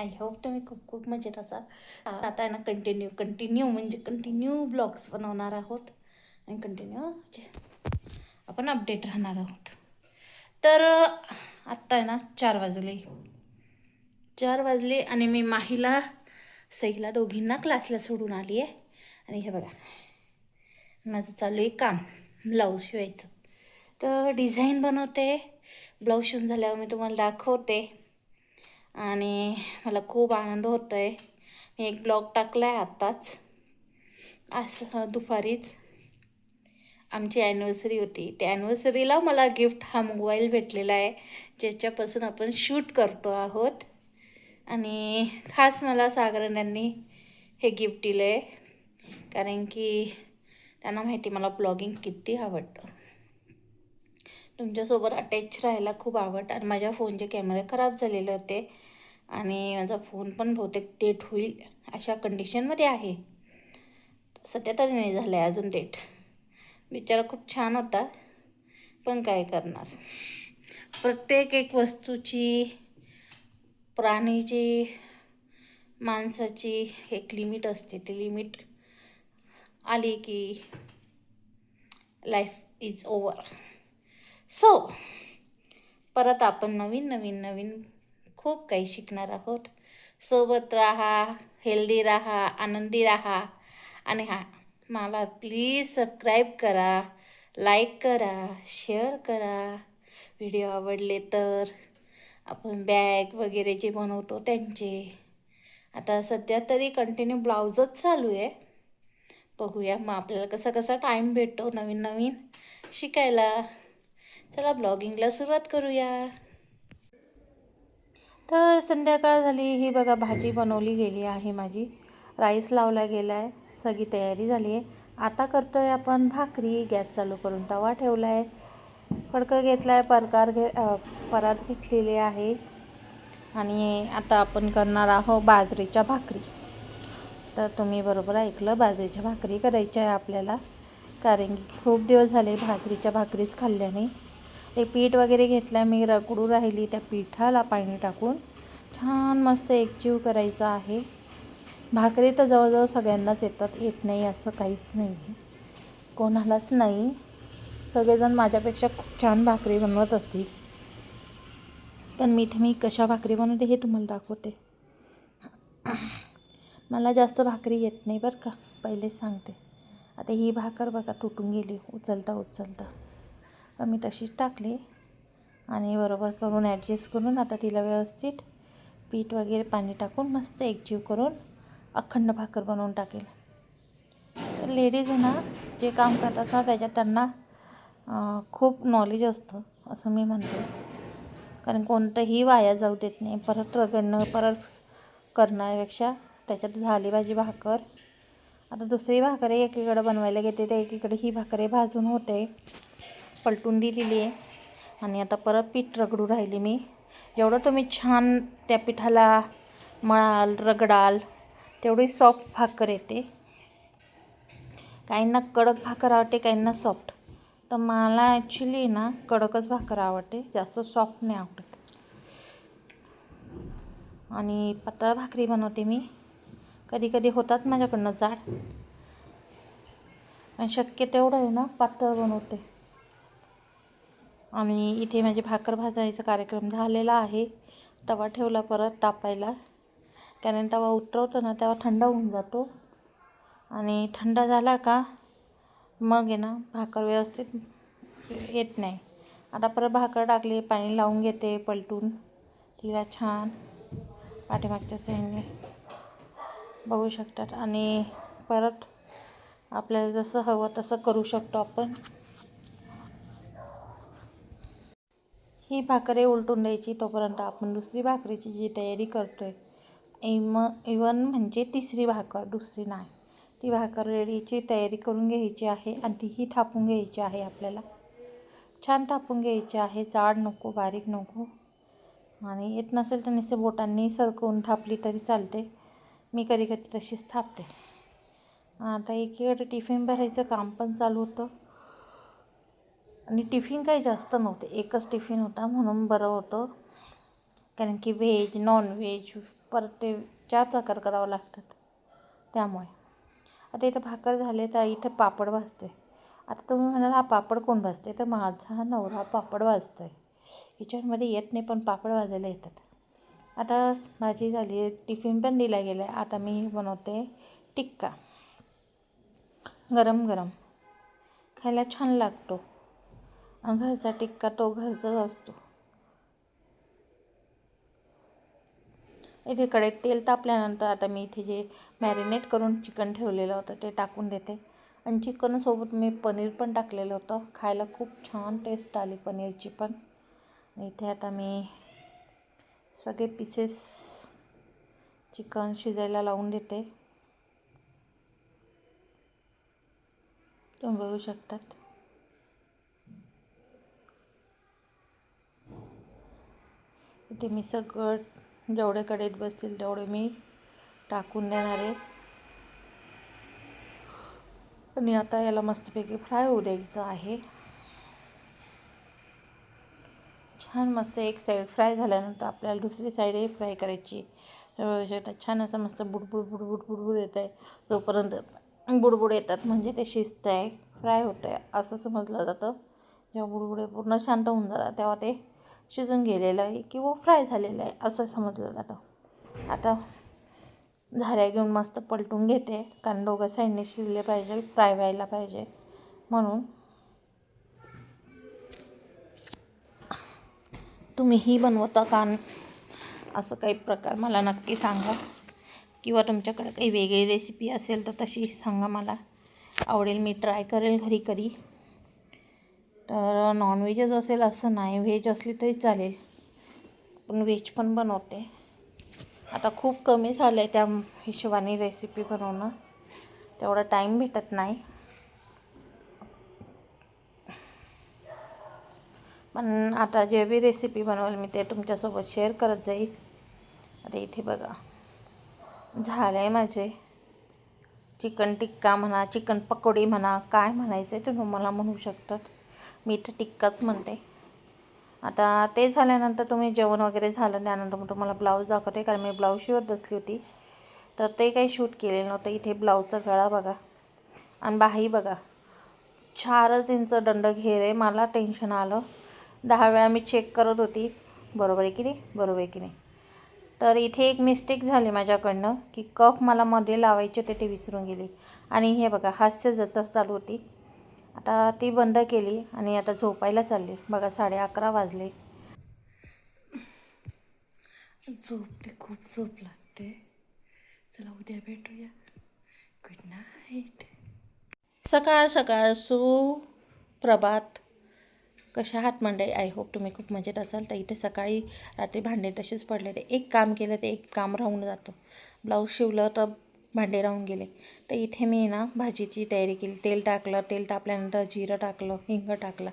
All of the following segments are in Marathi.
आय होप तुम्ही खूप खूप मजेत असाल. आता आहे ना कंटिन्यू कंटिन्यू म्हणजे कंटिन्यू ब्लॉग्स बनवणार आहोत. आणि कंटिन्यू म्हणजे आपण अपडेट राहणार आहोत. तर आत्ता आहे ना चार वाजले. चार वाजले आणि मी माहीला सईला दोघींना क्लासला सोडून आली आहे आणि हे बघा माझं चालू आहे काम ब्लाऊज शिवायचं. तर डिझाईन बनवते. ब्लाऊज शिवून झाल्यावर मी तुम्हाला दाखवते. आणि मला खूप आनंद होतो आहे मी एक ब्लॉग टाकला आहे आत्ताच. असं दुपारीच आमची ॲनिव्हर्सरी होती. त्या ॲनिव्हर्सरीला मला गिफ्ट हा मोबाईल भेटलेला आहे. ज्याच्यापासून आपण शूट करतो आहोत. आणि खास मला सागरन यांनी हे गिफ्ट दिलं आहे कारण की त्यांना माहिती मला ब्लॉगिंग किती आवडतं. तुमच्यासोबत अटॅच राहायला खूप आवडतं आणि माझ्या फोनचे कॅमेरे खराब झालेले होते. आणि माझा फोन पण बहुतेक डेट होईल अशा कंडिशनमध्ये आहे. सध्या तरी नाही झालं आहे अजून डेट बिचारा खूप छान होता पण काय करणार? प्रत्येक एक वस्तूची प्राणीची माणसाची एक लिमिट असते. ती लिमिट आली की लाईफ इज ओवर सो परत आपण नवीन नवीन नवीन खूप काही शिकणार आहोत. सोबत राहा हेल्दी राहा आनंदी राहा. आणि हां मला प्लीज सबस्क्राईब करा लाईक करा शेअर करा. व्हिडिओ आवडले तर आपण बॅग वगैरे जे बनवतो त्यांचे. आता सध्या तरी कंटिन्यू ब्लाऊजच चालू आहे. बघूया मग आपल्याला कसा कसा टाईम भेटतो नवीन नवीन शिकायला. चला ब्लॉगिंगला सुरुवात करूया. तर संध्याकाळ झाली ही बघा भाजी बनवली गेली आहे माझी. राईस लावला गेला आहे सगळी तयारी झाली आहे. आता करतो आहे आपण भाकरी गॅस चालू करून तवा ठेवला आहे फडकं घेतला आहे परकार घे परात घेतलेली आहे. आणि आता आपण करणार आहोत बाजरीच्या भाकरी. तर तुम्ही बरोबर ऐकलं बाजरीच्या भाकरी करायच्या आहे आपल्याला. कारण की खूप दिवस झाले बाजरीच्या भाकरीच खाल्ल्याने. ते पीठ वगैरे घेतलं मी रगडू राहिली त्या पिठाला पाणी टाकून. छान मस्त एकजीव करायचा आहे. भाकरी तर जवळजवळ सगळ्यांनाच येतात येत नाही असं काहीच नाही आहे कोणालाच नाही. सगळेजण माझ्यापेक्षा खूप छान भाकरी बनवत असतील. पण मी इथे मी कशा भाकरी बनवते हे तुम्हाला दाखवते. मला जास्त भाकरी येत नाही बरं का पहिलेच सांगते. आता ही भाकर बघा तुटून गेली उचलता उचलता. मी तशीच टाकली आणि बरोबर करून ॲडजस्ट करून आता तिला व्यवस्थित पीठ वगैरे पाणी टाकून मस्त एकजीव करून अखंड भाकर बनवून टाकेल. तर लेडीज ना जे काम करतात ना त्याच्यात त्यांना खूप नॉलेज असतं असं मी म्हणते. कारण कोणतंही वाया जाऊ देत नाही. परत रगडणं परत करण्यापेक्षा त्याच्यात झाली भाजी भाकर. आता दुसरी भाकरी एकीकडं एकीकडे बनवायला घेते तर एकीकडे ही भाकरे भाजून होते. पलटून दिलेली आहे. आणि आता परत पीठ रगडू राहिली मी. जेवढं तुम्ही छान त्या पिठाला मळाल रगडाल तेवढी सॉफ्ट भाकर येते. काहींना कडक भाकर आवडते काहींना सॉफ्ट तर मला ॲक्च्युली ना कडकच भाकर आवडते जास्त सॉफ्ट नाही आवडत. आणि पातळ भाकरी बनवते मी. कधी कधी होतात माझ्याकडनं जाड. आणि शक्य तेवढं आहे ना पातळ बनवते. आणि इथे माझे भाकर भाजायचा कार्यक्रम झालेला आहे. तवा ठेवला परत तापायला. कारण तवा उतरवतो ना तेव्हा थंड होऊन जातो. आणि थंड झाला का मग आहे ना भाकर व्यवस्थित येत नाही. आता परत भाकर टाकली पाणी लावून घेते पलटून. तिला छान पाठीमागच्या साईडने बघू शकतात. आणि परत आपल्याला जसं हवं तसं करू शकतो आपण. ही भाकरे उलटून द्यायची. तोपर्यंत आपण दुसरी भाकरीची जी तयारी करतो आहे इम इवन म्हणजे तिसरी भाकर दुसरी नाही. ती भाकर रेडीची तयारी करून घ्यायची आहे आणि तीही थापून घ्यायची आहे आपल्याला. छान थापून घ्यायची आहे. जाड नको बारीक नको. आणि येत नसेल तर नुसते बोटांनी सरकवून थापली तरी चालते. मी कधी कधी तशीच थापते. आता एकीकडे टिफिन भरायचं काम पण चालू होतं. आणि टिफिन काही जास्त नव्हते. एकच टिफिन होता म्हणून बरं होतं. कारण की व्हेज नॉनव्हेज परत ते चार प्रकार करावं लागतात त्यामुळे. आता इथं भाकर झाले तर इथं पापड भाजते आता तुम्ही म्हणाल हा पापड कोण भाजते तर माझा नवरा पापड भाजतो आहे किचनमध्ये येत नाही पण पापड भाजायला येतात. आता भाजी झाली टिफिन पण दिला गेला आहे आता मी बनवते टिक्का. गरम गरम खायला छान लागतो. घरचा टिक्का तो घरचाच असतो. एकीकडे तेल तापल्यानंतर आता मी इथे जे मॅरिनेट करून चिकन ठेवलेलं होतं ते टाकून देते. आणि चिकनसोबत मी पनीर पण टाकलेलं होतं. खायला खूप छान टेस्ट आली पनीरची पण. इथे आता मी सगळे पीसेस चिकन शिजायला लावून देते. तुम्ही बघू शकतात. इथे मी सगळं जेवढे कडेत बसतील तेवढे मी टाकून देणार आहे. आणि आता याला मस्तपैकी फ्राय होऊ द्यायचं आहे. छान मस्त एक साईड फ्राय झाल्यानंतर आपल्याला दुसरी साईडही फ्राय करायची छान असं मस्त बुडबुड बुडबुड बुडबुड येत आहे. जोपर्यंत बुडबुड येतात म्हणजे ते शिजत आहे फ्राय होतं आहे असं समजलं जातं. जेव्हा बुडबुडे पूर्ण शांत होऊन जातात तेव्हा ते शिजून गेलेलं आहे किंवा फ्राय झालेलं आहे असं समजलं जातं. आता झाऱ्या घेऊन मस्त पलटून घेते कारण दोघं साईडने शिजले पाहिजे फ्राय व्हायला पाहिजे. म्हणून तुम्हीही बनवता का? असं काही प्रकार मला नक्की सांगा. किंवा तुमच्याकडे काही वेगळी रेसिपी असेल तर तशी सांगा मला. आवडेल मी ट्राय करेल घरी कधी. तर नॉनव्हेजच असेल असं नाही. व्हेज असली तरी चालेल. पण व्हेज पण बनवते. आता खूप कमी झालं आहे त्या हिशोबाने रेसिपी बनवणं. तेवढा टाईम भेटत नाही. पण आता जे बी रेसिपी बनवेल मी ते तुमच्यासोबत शेअर करत जाईल. आता इथे बघा. झालं आहे माझे. चिकन टिक्का म्हणा चिकन पकोडी म्हणा काय म्हणायचं आहे तुम्ही मला म्हणू शकतात. मी इथं टिक्काच म्हणते. आता ते झाल्यानंतर तुम्ही जेवण वगैरे झालं त्यानंतर मग तुम्हाला ब्लाऊज दाखवते कारण मी ब्लाऊज शिवत बसली होती. तर ते काही शूट केलेलं नव्हतं. इथे ब्लाऊजचा गळा बघा. आणि बाही बघा. चारच इंच दंड घेर आहे. मला टेन्शन आलं. दहा वेळा मी चेक करत होती. बरोबर आहे की नाही? बरोबर आहे की नाही? तर इथे एक मिस्टेक झाली माझ्याकडनं की कफ मला मध्ये लावायचे होते ते विसरून गेली. आणि हे बघा हास्य जत्रा चालू होती. आता ती बंद केली आणि आता झोपायला चालली. बघा साडे अकरा वाजले. झोपते खूप झोप लागते. चला उद्या भेटूया. गुड नाईट सकाळ सकाळ सुप्रभात कशा आहात मंडळी? आय होप तुम्ही खूप मजेत असाल. तर इथे सकाळी रात्री भांडे तसेच पडले. ते एक काम केलं ते एक काम राहून जातं. ब्लाऊज शिवलं तर भांडे राहून गेले. तर इथे मी ना भाजीची तयारी केली. तेल टाकलं तेल तापल्यानंतर जिरं टाकलं हिंग टाकलं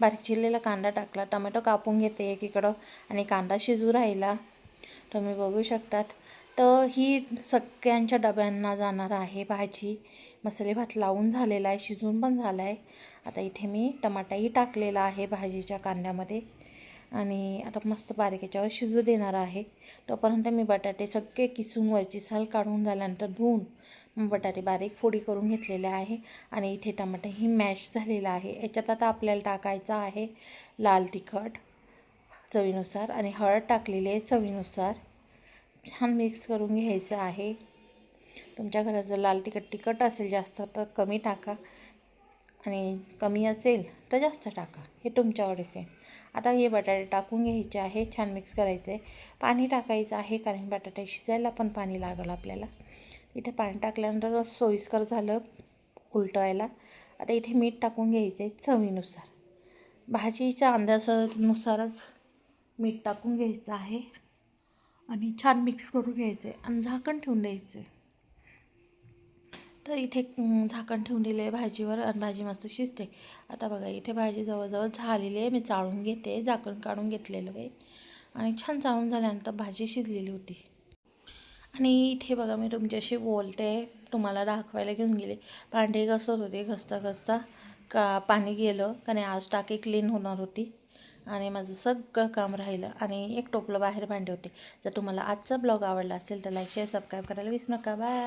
बारीक चिरलेला कांदा टाकला टमॅटो कापून घेते एकीकडं आणि कांदा शिजू राहिला. तुम्ही बघू शकतात. तर ही सगळ्यांच्या डब्यांना जाणार आहे भाजी. मसाले भात लावून झालेला आहे शिजून पण झाला आहे आता इथे मी टमाटाही टाकलेला आहे भाजीच्या कांद्यामध्ये. आणि आता मस्त बारीक याच्यावर शिजू देणार आहे. तोपर्यंत मी बटाटे सगळे किसून वरची साल काढून झाल्यानंतर धुवून बटाटे बारीक फोडी करून घेतलेले आहे. आणि इथे टमाटाही मॅश झालेला आहे. याच्यात आता आपल्याला टाकायचं आहे लाल तिखट चवीनुसार आणि हळद टाकलेली आहे चवीनुसार. छान मिक्स करून घ्यायचं आहे. तुमच्या घरात जर लाल तिखट तिखट असेल जास्त तर कमी टाका. आणि कमी असेल तर जास्त टाका. हे तुमच्यावर डिपेंड आता हे बटाटे टाकून घ्यायचे आहे. छान मिक्स करायचं. आहे पाणी टाकायचं आहे कारण बटाटे शिजायला पण पाणी लागलं आपल्याला. इथे पाणी टाकल्यानंतर सोयीस्कर झालं उलटवायला. आता इथे मीठ टाकून घ्यायचं आहे चवीनुसार. भाजीच्या अंदाजानुसारच मीठ टाकून घ्यायचं आहे. आणि छान मिक्स करून घ्यायचं. आहे आणि झाकण ठेवून द्यायचं. आहे तर इथे झाकण ठेवून दिलं आहे भाजीवर आणि भाजी मस्त शिजते. आता बघा इथे भाजी जवळजवळ झालेली आहे. मी चाळून घेते झाकण काढून घेतलेलं आहे. आणि छान चाळून झाल्यानंतर भाजी शिजलेली होती. आणि इथे बघा मी तुमच्याशी बोलते तुम्हाला दाखवायला घेऊन गेले. भांडे घसत होते घसता घसता का पाणी गेलं कारण आज टाकी क्लीन होणार होती. आणि माझं सगळं काम राहिलं आणि एक टोपलं बाहेर भांडे होते. जर तुम्हाला आजचा ब्लॉग आवडला असेल तर लाईक शेअर सबस्क्राईब करायला विसरू नका. बाय